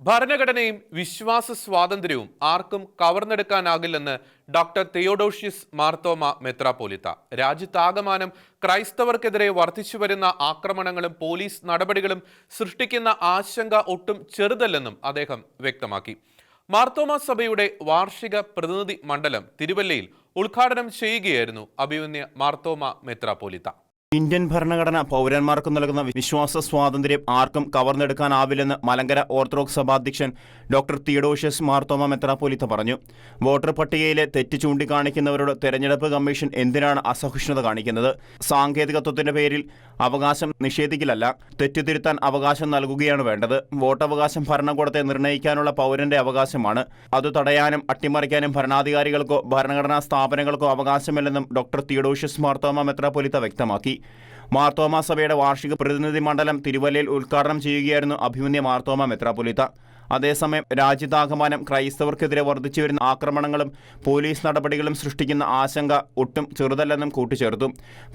ഭരണഘടനയും വിശ്വാസ സ്വാതന്ത്ര്യവും ആർക്കും കവർന്നെടുക്കാനാകില്ലെന്ന് ഡോക്ടർ തിയോഡോഷ്യസ് മാർത്തോമ മെത്രാപോലിത്ത രാജ്യത്താകമാനം ക്രൈസ്തവർക്കെതിരെ വർദ്ധിച്ചു വരുന്ന ആക്രമണങ്ങളും പോലീസ് നടപടികളും സൃഷ്ടിക്കുന്ന ആശങ്ക ഒട്ടും ചെറുതല്ലെന്നും അദ്ദേഹം വ്യക്തമാക്കി. മാർത്തോമ സഭയുടെ വാർഷിക പ്രതിനിധി മണ്ഡലം തിരുവല്ലയിൽ ഉദ്ഘാടനം ചെയ്യുകയായിരുന്നു അഭിമന്യ മാർത്തോമ മെത്രാപ്പോലിത്ത. ഇന്ത്യൻ ഭരണഘടന പൗരന്മാർക്ക് നൽകുന്ന വിശ്വാസ സ്വാതന്ത്ര്യം ആർക്കും കവർന്നെടുക്കാനാവില്ലെന്ന് മലങ്കര ഓർത്തഡോക്സ് സഭാധ്യക്ഷൻ ഡോക്ടർ തിയഡോഷ്യസ് മാർത്തോമ മെത്രാപ്പോലിത്ത പറഞ്ഞു. വോട്ടർ പട്ടികയിലെ തെറ്റ് ചൂണ്ടിക്കാണിക്കുന്നവരോട് തെരഞ്ഞെടുപ്പ് കമ്മീഷൻ എന്തിനാണ് അസഹിഷ്ണുത കാണിക്കുന്നത്? സാങ്കേതികത്വത്തിന്റെ പേരിൽ അവകാശം നിഷേധിക്കലല്ല. തെറ്റുതിരുത്താൻ അവകാശം നൽകുകയാണ് വേണ്ടത്. വോട്ടവകാശം ഭരണകൂടത്തെ നിർണയിക്കാനുള്ള പൗരന്റെ അവകാശമാണ്. അത് തടയാനും അട്ടിമറിക്കാനും ഭരണാധികാരികൾക്കോ ഭരണഘടനാ സ്ഥാപനങ്ങൾക്കോ അവകാശമില്ലെന്നും ഡോക്ടർ തിയഡോഷ്യസ് മാർത്തോമ മെത്രാപ്പൊലിത്ത വ്യക്തമാക്കി. മാർത്തോമ സഭയുടെ വാർഷിക പ്രതിനിധി മണ്ഡലം തിരുവല്ലയിൽ ഉദ്ഘാടനം ചെയ്യുകയായിരുന്നു അഭിമന്യ മാർത്തോമ മെത്രാപൊലിത്ത അതേസമയം രാജ്യത്താകമാനം ക്രൈസ്തവർക്കെതിരെ വർദ്ധിച്ചുവരുന്ന ആക്രമണങ്ങളും പോലീസ് നടപടികളും സൃഷ്ടിക്കുന്ന ആശങ്ക ഒട്ടും ചെറുതല്ലെന്നും കൂട്ടിച്ചേർത്തു.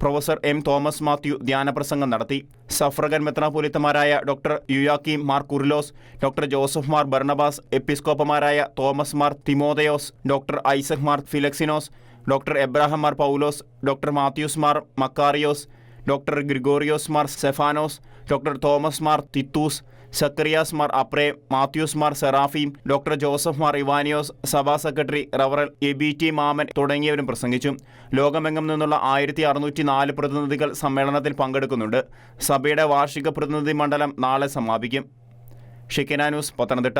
പ്രൊഫസർ എം തോമസ് മാത്യു ധ്യാനപ്രസംഗം നടത്തി. Suffragan മെത്രാപൊലിത്തമാരായ doctor Yuyakim Mar Kurilos doctor Joseph Mar Barnabas എപ്പിസ്കോപ്പമാരായ Thomas Mar Timotheos doctor Isaac Mar Philexenos doctor Abraham Mar Paulose doctor Mathews Mar Macarios doctor Gregorios Mar Stephanos doctor Thomas Mar Titus Zacharias Mar Aprem Mathews Mar Seraphim doctor Joseph Mar Ivanios സഭാ secretary റവറൽ A B T Mammen തുടങ്ങിയവരും പ്രസംഗിച്ചു. ലോകമെങ്ങും നിന്നുള്ള ആയിരത്തി അറുന്നൂറ്റി നാല് പ്രതിനിധികൾ സമ്മേളനത്തിൽ പങ്കെടുക്കുന്നുണ്ട്. സഭയുടെ വാർഷിക പ്രതിനിധി മണ്ഡലം നാളെ സമാപിക്കും. ഷിക്കന ന്യൂസ് പത്തനംതിട്ട.